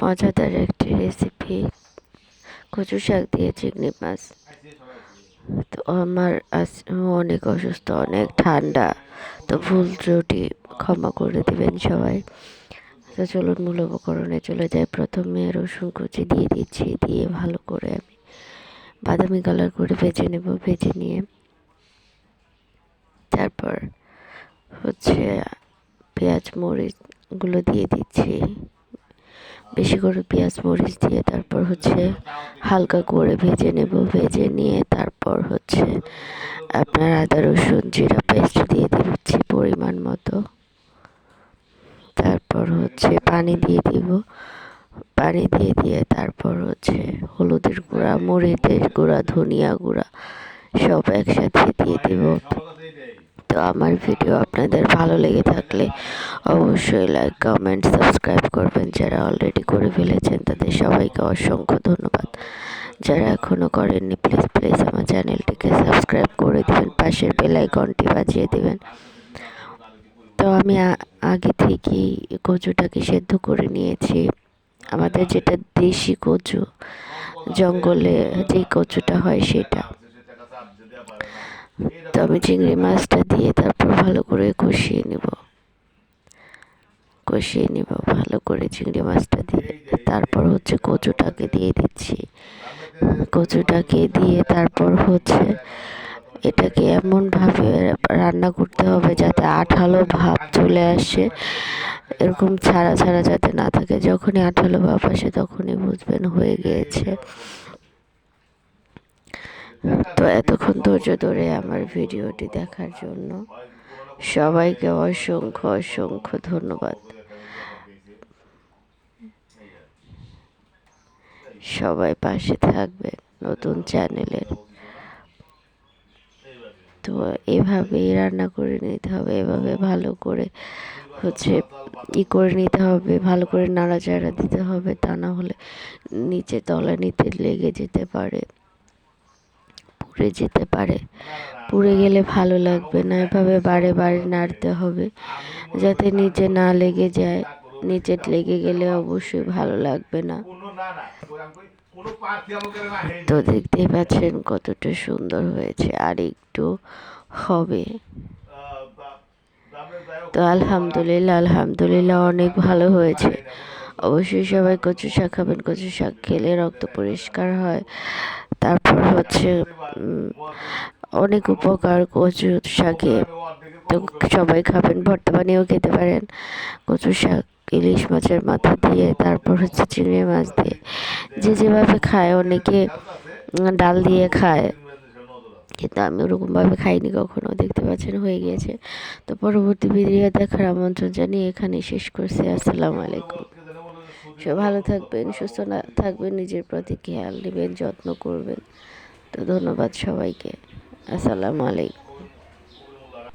মজাদার একটি রেসিপি কচু শাক দিয়ে চিংড়ি মাছ। তো আমার আজ অনেক অসুস্থ, অনেক ঠান্ডা। তো ভুল ত্রুটি, ক্ষমা করে দেবেন সবাই। তো চলুন মূল উপকরণে চলে যাই। প্রথমে রসুন কুচি দিয়ে দিচ্ছি, দিয়ে ভালো করে আমি বাদামি কালার করে ভেজে নেব, ভেজে নিয়ে। তারপর হচ্ছে পেঁয়াজ, মরিচগুলো দিয়ে দিচ্ছি। বেশি করে পেঁয়াজ, মরিচ দিয়ে তারপর হচ্ছে হালকা করে ভেজে নেব। ভেজে নিয়ে তারপর হচ্ছে আপনার আদা, রসুন, জিরা পেস্ট দিয়ে দিচ্ছি পরিমাণ মতো। তারপর হচ্ছে পানি দিয়ে দিব। পানি দিয়ে দিয়ে তারপর হচ্ছে হলুদের গুঁড়া, মরিচের গুঁড়া, ধনিয়া গুঁড়া সব একসাথে দিয়ে দিব। তো আমার ভিডিও আপনাদের ভালো লেগে থাকলে অবশ্যই লাইক কমেন্ট সাবস্ক্রাইব করবেন। যারা অলরেডি করে ফেলেছেন, তাদের সবাইকে অসংখ্য ধন্যবাদ। যারা এখনও করেননি প্লিজ প্লিজ আমার চ্যানেলটিকে সাবস্ক্রাইব করে দেবেন, পাশের বেলাইকনটি বাজিয়ে দেবেন। তো আমি আগে থেকেই কচুটাকে সেদ্ধ করে নিয়েছি। আমাদের যেটা দেশি কচু, জঙ্গলে যে কচুটা হয় সেটা। তো আমি চিংড়ি মাছটা দিয়ে তারপর ভালো করে কষিয়ে নেব। কষিয়ে নেব, ভালো করে চিংড়ি মাছটা দিয়ে। তারপর হচ্ছে কচুটাকে দিয়ে দিচ্ছি। কচুটাকে দিয়ে তারপর হচ্ছে এটাকে এমনভাবে রান্না করতে হবে যাতে আঠালো ভাব চলে আসে। এরকম ছাড়া ছাড়া যাতে না থাকে। যখনই আঠালো ভাব আসে তখনই বুঝবেন হয়ে গিয়েছে। তো এতক্ষণ ধৈর্য ধরে আমার ভিডিওটি দেখার জন্য সবাইকে অসংখ্য অসংখ্য ধন্যবাদ। সবাই পাশে থাকবে নতুন চ্যানেলের তো এভাবেই রান্না করে নিতে হবে, এভাবে ভালো করে হচ্ছে ই করে নিতে হবে, ভালো করে নাড়াচাড়া দিতে হবে, তা না হলে নিচে তলা নিতে লেগে যেতে পারে। পুড়ে যেতে পারে। পুড়ে গেলে ভালো লাগবে না, এভাবে বারে বারে নাড়তে হবে। যাতে নিচে না লেগে যায় নিচে লেগে গেলে অবশ্যই ভালো লাগবে না। তো দেখতেই পাচ্ছেন কতটা সুন্দর হয়েছে, আর একটু হবে। তো আলহামদুলিল্লাহ আলহামদুলিল্লাহ অনেক ভালো হয়েছে। অবশ্যই সবাই কচু শাক খাবেন কচু শাক খেলে রক্ত পরিষ্কার হয়। তারপর হচ্ছে অনেক উপকার, কচু শাকে তো সবাই খাবেন ভর্তা বানিয়েও খেতে পারেন। কচু শাক, ইলিশ মাছের মাথা দিয়ে, তারপর হচ্ছে চিংড়ি মাছ দিয়ে। যে যেভাবে খায়, অনেকে ডাল দিয়ে খায়। কিন্তু আমি ওরকমভাবে খাইনি কখনো, দেখতে পাচ্ছেন, হয়ে গিয়েছে। তো পরবর্তী ভিডিও দেখার আমন্ত্রণ জানিয়ে এখানে শেষ করছি। আসসালামু আলাইকুম। সব ভালো থাকবেন, সুস্থ থাকবেন, নিজের প্রতি খেয়াল নেবেন যত্ন করবেন। তো ধন্যবাদ সবাইকে। আসসালামু আলাইকুম।